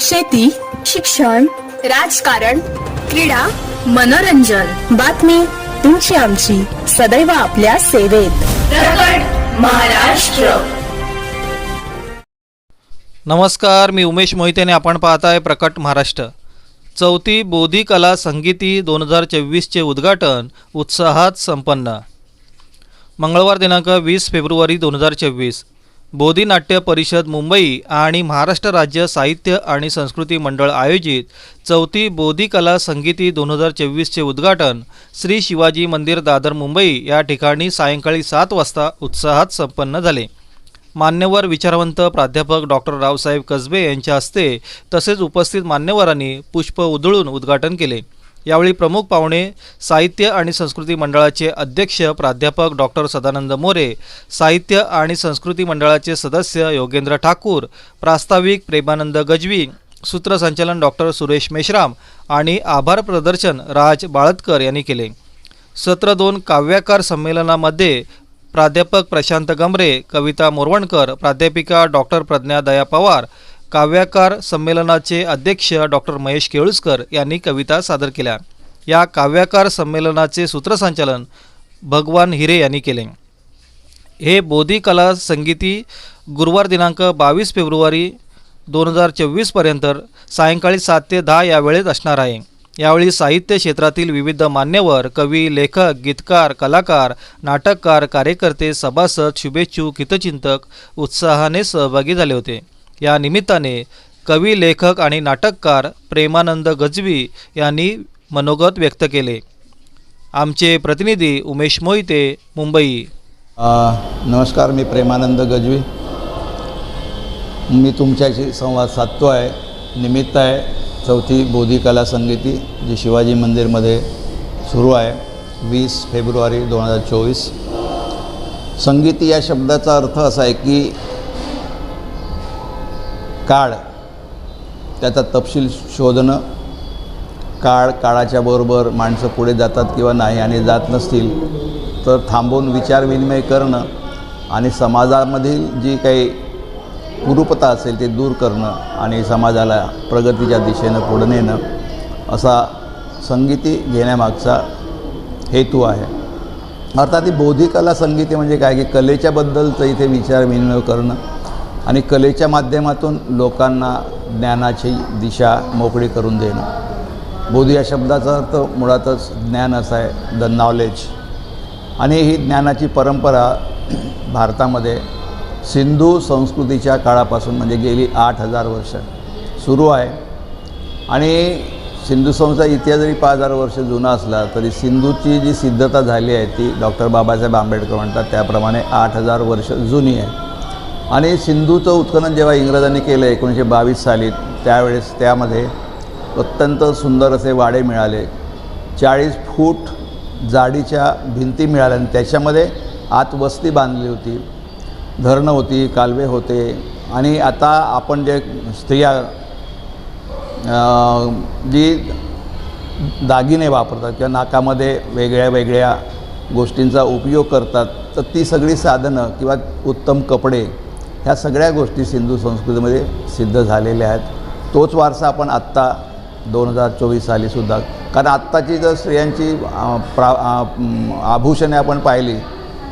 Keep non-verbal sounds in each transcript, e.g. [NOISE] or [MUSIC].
शेती शिक्षण राजकारण क्रीडा मनोरंजन. बातमी तुमची आमची. सदैव आपल्या सेवेत. महाराष्ट्र. नमस्कार मी उमेश मोहितेने आपण पाहताय प्रकट महाराष्ट्र. चौथी बोधी कला संगीती दोन हजार चोवीसचे उद्घाटन उत्साहात संपन्न. मंगळवार दिनांक वीस फेब्रुवारी दोन हजार चोवीस. बोधी नाट्य परिषद मुंबई आणि महाराष्ट्र राज्य साहित्य आणि संस्कृती मंडळ आयोजित चौथी बोधी कला संगीती दोन हजार चोवीसचे उद्घाटन श्री शिवाजी मंदिर दादर मुंबई या ठिकाणी सायंकाळी सात वाजता उत्साहात संपन्न झाले. मान्यवर विचारवंत प्राध्यापक डॉक्टर रावसाहेब कसबे यांच्या हस्ते तसेच उपस्थित मान्यवरांनी पुष्प उधळून उद्घाटन केले. यावेळी प्रमुख पाहुणे साहित्य आणि संस्कृती मंडळाचे अध्यक्ष प्राध्यापक डॉक्टर सदानंद मोरे साहित्य आणि संस्कृती मंडळाचे सदस्य योगेंद्र ठाकूर प्रास्ताविक प्रेमानंद गजवी सूत्रसंचालन डॉक्टर सुरेश मेश्राम आणि आभार प्रदर्शन राज बाळतकर यांनी केले. सत्र दोन काव्याकार संमेलनामध्ये प्राध्यापक प्रशांत गमरे कविता मोरवणकर प्राध्यापिका डॉक्टर प्रज्ञा दया पवार काव्याकार संमेलनाचे अध्यक्ष डॉक्टर महेश केळुसकर यांनी कविता सादर केल्या. या काव्याकार संमेलनाचे सूत्रसंचालन भगवान हिरे यांनी केले. हे बोधी कला संगीती गुरुवार दिनांक बावीस फेब्रुवारी दोन हजार चोवीसपर्यंत सायंकाळी सात ते दहा या वेळेत असणार आहे. यावेळी साहित्य क्षेत्रातील विविध मान्यवर कवी लेखक गीतकार कलाकार नाटककार कार्यकर्ते सभासद शुभेच्छू हितचिंतक उत्साहाने सहभागी झाले होते. या निमित्ताने कवी लेखक आणि नाटककार प्रेमानंद गजवी यांनी मनोगत व्यक्त केले. आमचे प्रतिनिधी उमेश मोहिते मुंबई. नमस्कार मी प्रेमानंद गजवी. मी तुमच्याशी संवाद साधतो आहे. निमित्त आहे चौथी बोधी कला संगीती जी शिवाजी मंदिरमध्ये सुरू आहे वीस फेब्रुवारी दोन हजार चोवीस. संगीती या शब्दाचा अर्थ असा आहे की काळ त्याचा तपशील शोधणं काळ काळाच्या बरोबर माणसं पुढे जातात किंवा नाही आणि जात नसतील तर थांबवून विचारविनिमय करणं आणि समाजामधील जी काही कुरूपता असेल ते दूर करणं आणि समाजाला प्रगतीच्या दिशेनं पुढे नेणं असा संगीती घेण्यामागचा हेतू आहे. अर्थात ही बौद्धिकला संगीती म्हणजे काय? की कलेच्याबद्दलचं इथे विचारविनिमय करणं आणि कलेच्या माध्यमातून लोकांना ज्ञानाची दिशा मोकळी करून देणं. बोधी या शब्दाचा अर्थ मुळातच ज्ञान असा आहे द नॉलेज आणि ही ज्ञानाची परंपरा [CLEARS THROAT] भारतामध्ये सिंधू संस्कृतीच्या काळापासून म्हणजे गेली आठ हजार वर्ष सुरू आहे. आणि सिंधू संस्था इतिहास जरी पाच हजार वर्ष जुना असला तरी सिंधूची जी सिद्धता झाली आहे ती डॉक्टर बाबासाहेब आंबेडकर म्हणतात त्याप्रमाणे आठ हजार वर्ष जुनी आहे. आणि सिंधूचं उत्खनन जेव्हा इंग्रजांनी केलं एकोणीसशे बावीस साली त्यावेळेस त्यामध्ये अत्यंत सुंदर असे वाडे मिळाले. चाळीस फूट जाडीच्या भिंती मिळाल्या आणि त्याच्यामध्ये आत वस्ती बांधली होती. धरणं होती कालवे होते आणि आता आपण जे स्त्रिया जी दागिने वापरतात किंवा नाकामध्ये वेगळ्या वेगळ्या गोष्टींचा उपयोग करतात तर ती सगळी साधनं किंवा उत्तम कपडे ह्या सगळ्या गोष्टी सिंधू संस्कृतीमध्ये सिद्ध झालेल्या आहेत. तोच वारसा आपण आत्ता दोन हजार चोवीस सालीसुद्धा कारण आत्ताची जर स्त्रियांची प्रा आभूषणे आपण पाहिली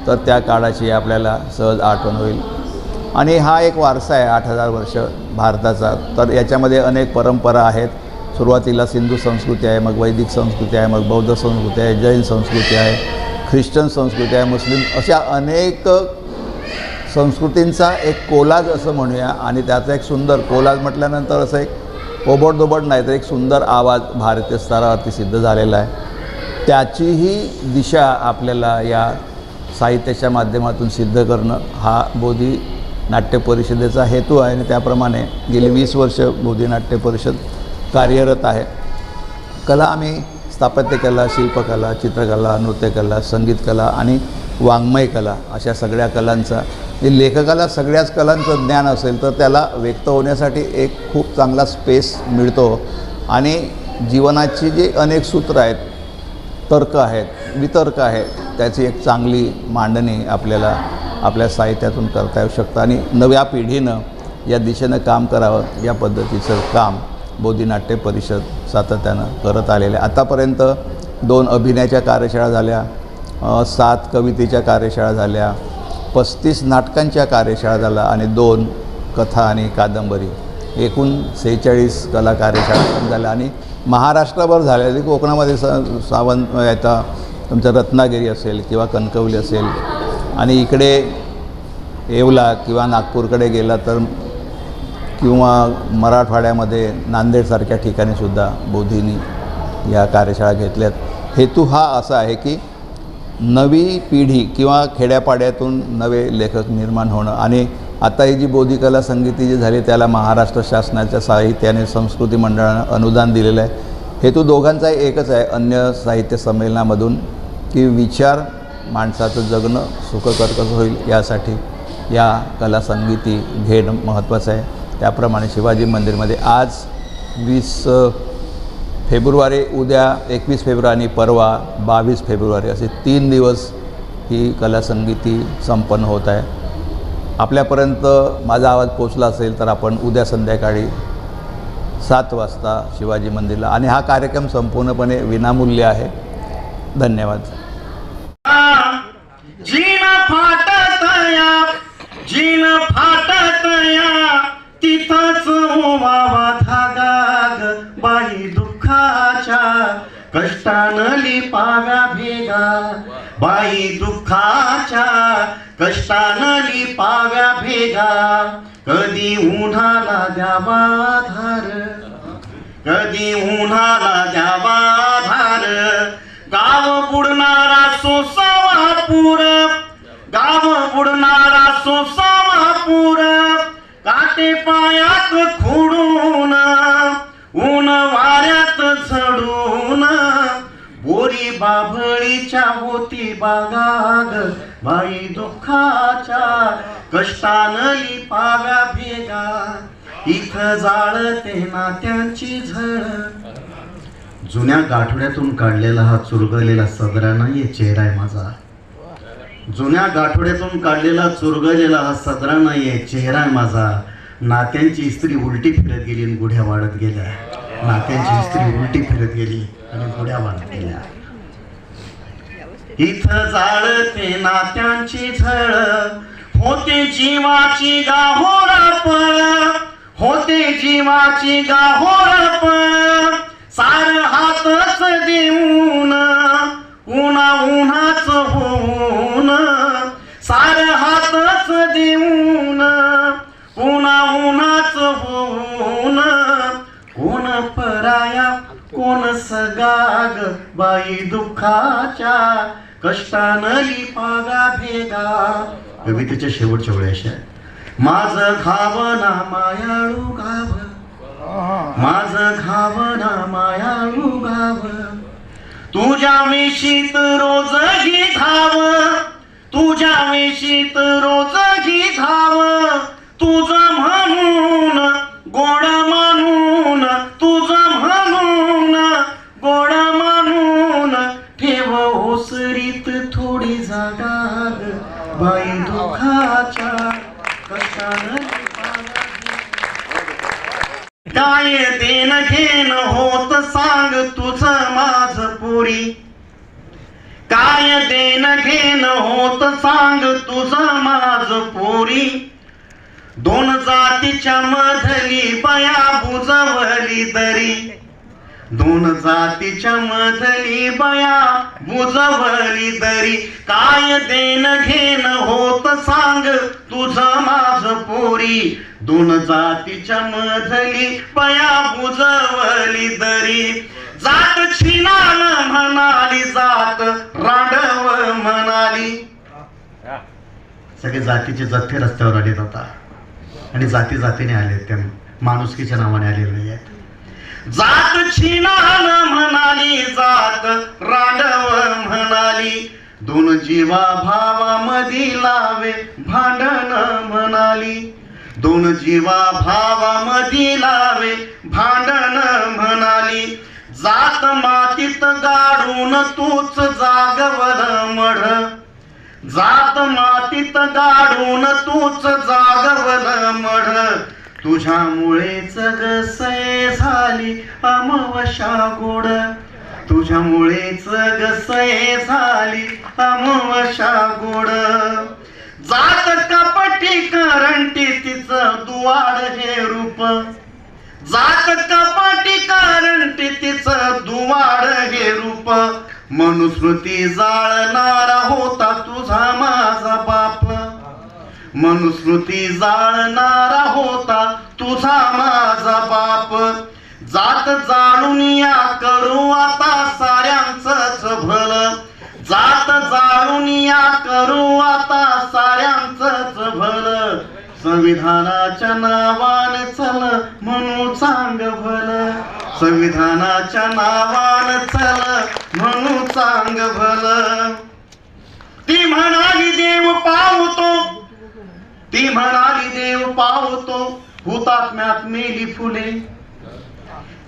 तर त्या काळाची आपल्याला सहज आठवण होईल. आणि हा एक वारसा आहे आठ हजार वर्ष भारताचा. तर याच्यामध्ये अनेक परंपरा आहेत. सुरुवातीला सिंधू संस्कृती आहे मग वैदिक संस्कृती आहे मग बौद्ध संस्कृती आहे जैन संस्कृती आहे ख्रिश्चन संस्कृती आहे मुस्लिम अशा अनेक संस्कृतींचा एक कोलाज असं म्हणूया आणि त्याचा एक सुंदर कोलाज म्हटल्यानंतर असं एक ओबडदोबड नाही तर एक सुंदर आवाज भारतीय स्तरावरती सिद्ध झालेला आहे. त्याचीही दिशा आपल्याला या साहित्याच्या माध्यमातून सिद्ध करणं हा बोधी नाट्य परिषदेचा हेतू आहे आणि त्याप्रमाणे गेली वीस वर्ष बोधी नाट्य परिषद कार्यरत आहे. कला आम्ही स्थापत्यकला शिल्पकला चित्रकला नृत्यकला संगीतकला आणि वाङ्मय कला अशा सगळ्या कलांचा जे लेखकाला सगळ्याच कलांचं ज्ञान असेल तर त्याला व्यक्त होण्यासाठी एक खूप चांगला स्पेस मिळतो. आणि जीवनाची जी अनेक सूत्र आहेत तर्क आहेत वितर्क आहेत त्याची एक चांगली मांडणी आपल्याला आपल्या साहित्यातून करता येऊ शकतं. आणि नव्या पिढीनं या दिशेनं काम करावं या पद्धतीचं काम बोधिनाट्य परिषद सातत्यानं करत आलेलं आहे. आतापर्यंत दोन अभिनयाच्या कार्यशाळा झाल्या सात कवितेच्या कार्यशाळा झाल्या पस्तीस नाटकांच्या कार्यशाळा झाल्या आणि दोन कथा आणि कादंबरी. एकूण सेहेचाळीस कला कार्यशाळा पण झाल्या आणि महाराष्ट्रभर झाल्या. कोकणामध्ये स सावंत आता तुमचं रत्नागिरी असेल किंवा कणकवली असेल आणि इकडे येवला किंवा नागपूरकडे गेला तर किंवा मराठवाड्यामध्ये नांदेडसारख्या ठिकाणीसुद्धा बोधिनी या कार्यशाळा घेतल्यात. हेतू हा असा आहे की नवी पिढी किंवा खेड्यापाड्यातून नवे लेखक निर्माण होणं आणि आता ही जी बोधिकला संगीती जी झाली त्याला महाराष्ट्र शासनाच्या साहित्याने संस्कृती मंडळानं अनुदान दिलेलं आहे. हेतू दोघांचाही एकच आहे अन्य साहित्य संमेलनामधून की विचार माणसाचं जगणं सुखकर कसं होईल यासाठी या कला संगीती घेणं महत्त्वाचं आहे. त्याप्रमाणे शिवाजी मंदिरमध्ये आज वीस फेब्रुवारी उद्या एकवीस फेब्रुवारी परवा बावीस फेब्रुवारी असे तीन दिवस ही कला संगीती संपन्न होत आहे. आपल्यापर्यंत माझा आवाज पोचला असेल तर आपण उद्या संध्याकाळी सात वाजता शिवाजी मंदिरला. आणि हा कार्यक्रम संपूर्णपणे विनामूल्य आहे. धन्यवाद. कष्टानली पाव्या भेगा बाई दुःखाच्या कष्टानली पाव्या भेगा कधी उन्हाला द्यावा धार कधी उन्हाला द्यावा धार. गाव बुडणारा सोसावा पूर गाव बुडणारा सोसा इच्छा होती बागाग. माई दुःखाच्या कष्टानं पागा भेगा. इथं जाळते नात्यांची झळ. जुन्या गाठोड्यातून काढलेला हा चुरगलेला सदरा नाहीये चेहरा आहे माझा. जुन्या गाठोड्यातून काढलेला चुरगलेला हा सदरा नाहीये चेहरा आहे माझा. नात्यांची इस्त्री उलटी फिरत गेली आणि गुढ्या वाढत गेल्या. नात्यांची इस्त्री उलटी फिरत गेली आणि गुढ्या वाढत गेल्या. इथं जाळते नात्यांची झळ. होते जीवाची गाहोरपळ होते जीवाची गाहोरपळ सार हातच देऊन उन्हा उन्हाच होऊन. सार हातच देऊन उन्हा उन्हाच होऊन. कोण सगाग बाई दुःखाच्या कष्टानं लिपागा भेगा. कवितेच्या शेवटच्या वेळी अशा आहे. माझं घावना मायाळू गाव. माझं घावना मायाळू गाव. तुझ्या मिशीत रोज घी खाव तुझ्या मिशीत रोज दुःखाच्या कशानं काय देन घेन होत सांग तुझ माझ पुरी. काय देन घेन होत सांग तुझ माझ पुरी. दोन जातीच्या मधली बया बुजवली तरी दोन जातीच्या मधली बया बुजवली दरी. काय देन घेन होत सांग तुझ माझ पोरी. दोन जातीच्या मधली बया बुजवली दरी. जात छिनाल म्हणाली जात रांडव म्हणाली. सगळे जातीचे जथ्थे रस्त्यावर आलेत आता आणि जाती जातीने आले त्या माणुसकीच्या नावाने आलेले आहेत. जात छिनान म्हणाली जात रांडव म्हणाली. दोन जीवा भावामधी लावे भांडण म्हणाली. दोन जीवा भावामधी लावे भांडण म्हणाली. जात मातीत गाडून तूच जागवर मढ. जात मातीत गाडून तूच जागवल मढ. तुझ्यामुळेच ग सय झाली अमवशा गोड. तुझ्यामुळेच ग सय झाली अमवशा गोड. जात कपटी करंटी तिचं दुवाड हे रूप. जात कपटी करंटी तिचं दुवाड हे रूप. मनुस्मृती जाळणारा होता तुझा मा मनुस्मृती जाळणारा होता तुझा माझा बाप. जात जाणून या करू आता साऱ्यांच भल. जात जाळून या करू आता साऱ्यांच भल. संविधानाच्या नावान चल म्हणू चांग भल. संविधानाच्या नावान चल म्हणू चांग भल. ती म्हणाली देव पावतो ती म्हणाली देव पावतो हुतात्म्यात मेली फुले.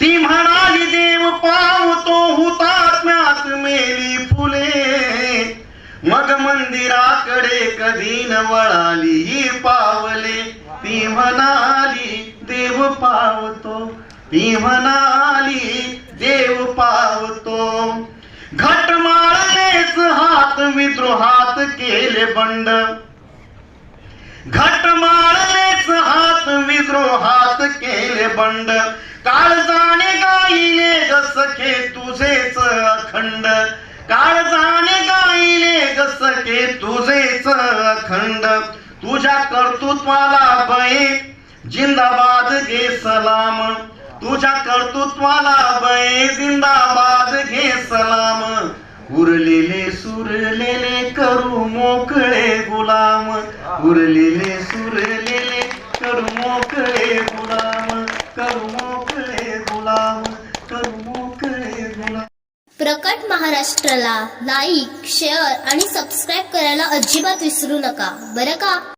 ती म्हणाली देव पावतो हुतात्म्यात मेली फुले. मग मंदिराकडे कधी न वळाली पावले. ती म्हणाली देव पावतो. ती म्हणाली देव पावतो. घटमाळनेच हात विद्रोहात केले बंड. घटमाळनेच हात विद्रोहात केले बंड. काळ जाणे गाईले ग तुझेच अखंड. काळ जाणे गाईले ग तुझेच अखंड. तुझ्या कर्तृत्वाला बये जिंदाबाद घे सलाम. तुझ्या कर्तृत्वाला बये जिंदाबाद घे सलाम. उरलेले सुरलेले करू मोकळे उरलेले सुरलेले करू मोकळे गुलाम करू मोकळे गुलाम करू मोकळे गुलाम प्रकट महाराष्ट्राला लाईक शेअर आणि सबस्क्राईब करायला अजिबात विसरू नका. बरं का?